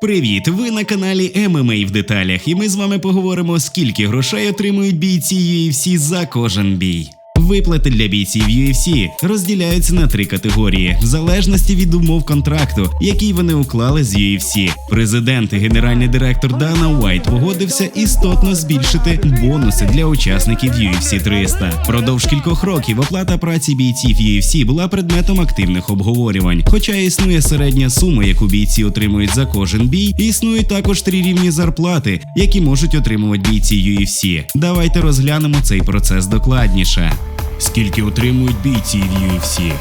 Привіт! Ви на каналі ММА в деталях, і ми з вами поговоримо, скільки грошей отримують бійці UFC за кожен бій. Виплати для бійців UFC розділяються на три категорії в залежності від умов контракту, який вони уклали з UFC. Президент і генеральний директор Дана Уайт погодився істотно збільшити бонуси для учасників UFC 300. Продовж кількох років оплата праці бійців UFC була предметом активних обговорювань. Хоча існує середня сума, яку бійці отримують за кожен бій, існують також три рівні зарплати, які можуть отримувати бійці UFC. Давайте розглянемо цей процес докладніше. Скільки отримують бійці в UFC?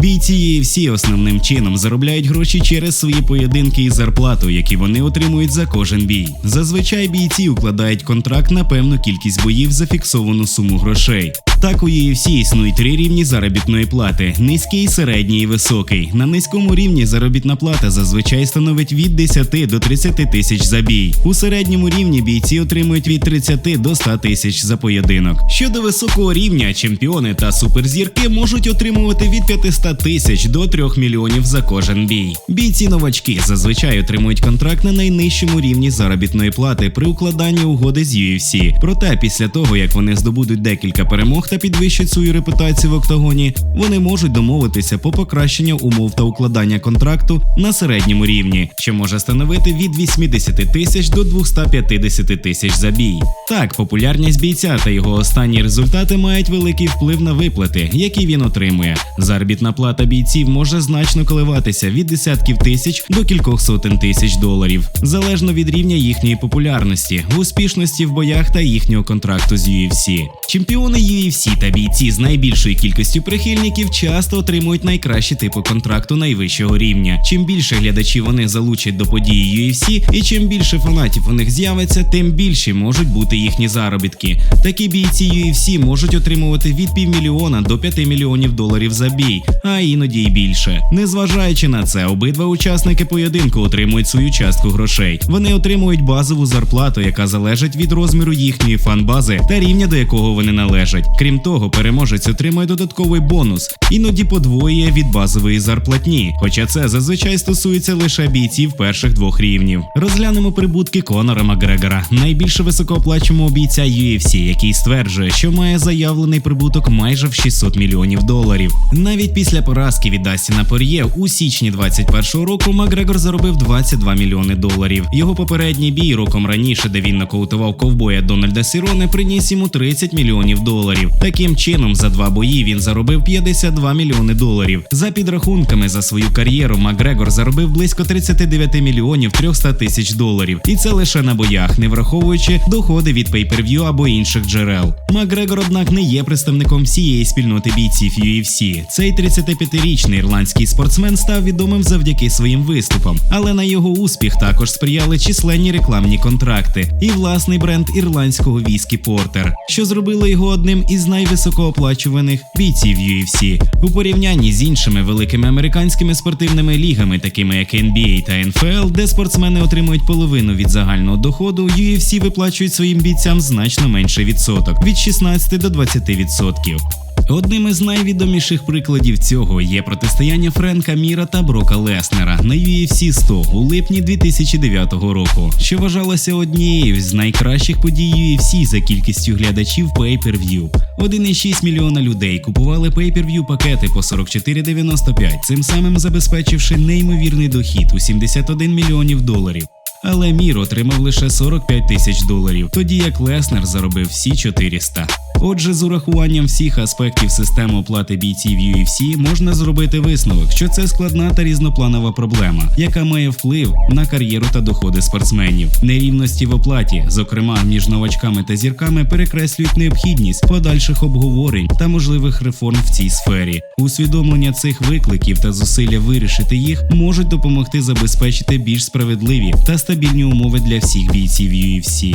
Бійці UFC основним чином заробляють гроші через свої поєдинки і зарплату, які вони отримують за кожен бій. Зазвичай бійці укладають контракт на певну кількість боїв за фіксовану суму грошей. Так у UFC існують три рівні заробітної плати: низький, середній і високий. На низькому рівні заробітна плата зазвичай становить від 10 до 30 тисяч за бій. У середньому рівні бійці отримують від 30 до 100 тисяч за поєдинок. Щодо високого рівня, чемпіони та суперзірки можуть отримувати від 500 тисяч до 3 мільйонів за кожен бій. Бійці новачки зазвичай отримують контракт на найнижчому рівні заробітної плати при укладанні угоди з UFC. Проте після того як вони здобудуть декілька перемог та підвищать свою репутацію в октагоні, вони можуть домовитися по покращенню умов та укладання контракту на середньому рівні, що може становити від 80 тисяч до 250 тисяч за бій. Так, популярність бійця та його останні результати мають великий вплив на виплати, які він отримує. Заробітна плата бійців може значно коливатися від десятків тисяч до кількох сотень тисяч доларів, залежно від рівня їхньої популярності, успішності в боях та їхнього контракту з UFC. Чемпіони UFC та бійці з найбільшою кількістю прихильників часто отримують найкращі типи контракту найвищого рівня. Чим більше глядачів вони залучать до події UFC, і чим більше фанатів у них з'явиться, тим більші можуть бути їхні заробітки. Такі бійці UFC можуть отримувати від півмільйона до 5 мільйонів доларів за бій, а іноді й більше. Незважаючи на це, обидва учасники поєдинку отримують свою частку грошей. Вони отримують базову зарплату, яка залежить від розміру їхньої фанбази та рівня, до якого вони належать. Крім того, переможець отримує додатковий бонус, іноді подвоює від базової зарплатні. Хоча це зазвичай стосується лише бійців перших двох рівнів. Розглянемо прибутки Конора Макгрегора, найбільше високооплачуваного бійця UFC, який стверджує, що має заявлений прибуток майже в 600 мільйонів доларів. Навіть після поразки від Дастіна Пор'є у січні 21-го року Макгрегор заробив 22 мільйони доларів. Його попередній бій роком раніше, де він нокаутував ковбоя Дональда Сіроне, приніс йому 30 мільйонів доларів. Таким чином, за два бої він заробив 52 мільйони доларів. За підрахунками за свою кар'єру Макгрегор заробив близько 39 мільйонів 300 тисяч доларів, і це лише на боях, не враховуючи доходи від pay-per-view або інших джерел. Макгрегор, однак, не є представником всієї спільноти бійців UFC. Цей 35-річний ірландський спортсмен став відомим завдяки своїм виступам, але на його успіх також сприяли численні рекламні контракти і власний бренд ірландського віскі Портер, що зробило його одним із найвисокооплачуваних бійців UFC. у порівнянні з іншими великими американськими спортивними лігами, такими як NBA та NFL, де спортсмени отримують половину від загального доходу. UFC виплачують своїм бійцям значно менший відсоток від 16 до 20%. Одним із найвідоміших прикладів цього є протистояння Френка Міра та Брока Леснера на UFC 100 у липні 2009 року, що вважалося однією з найкращих подій UFC за кількістю глядачів pay-per-view. 1,6 мільйона людей купували pay-per-view пакети по 44,95, цим самим забезпечивши неймовірний дохід у 71 мільйонів доларів. Але Мір отримав лише 45 тисяч доларів, тоді як Леснер заробив всі 400. Отже, з урахуванням всіх аспектів системи оплати бійців UFC можна зробити висновок, що це складна та різнопланова проблема, яка має вплив на кар'єру та доходи спортсменів. Нерівності в оплаті, зокрема між новачками та зірками, перекреслюють необхідність подальших обговорень та можливих реформ в цій сфері. Усвідомлення цих викликів та зусилля вирішити їх можуть допомогти забезпечити більш справедливі та стабільні умови для всіх бійців UFC.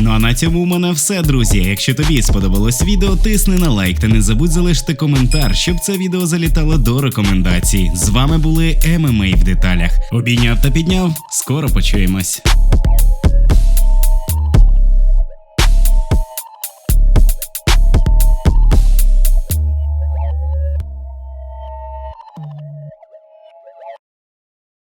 Ну а на цьому у мене все, друзі. Якщо тобі сподобалось відео, тисни на лайк та не забудь залишити коментар, щоб це відео залітало до рекомендацій. З вами були ММА в деталях. Обійняв та підняв. Скоро почуємось.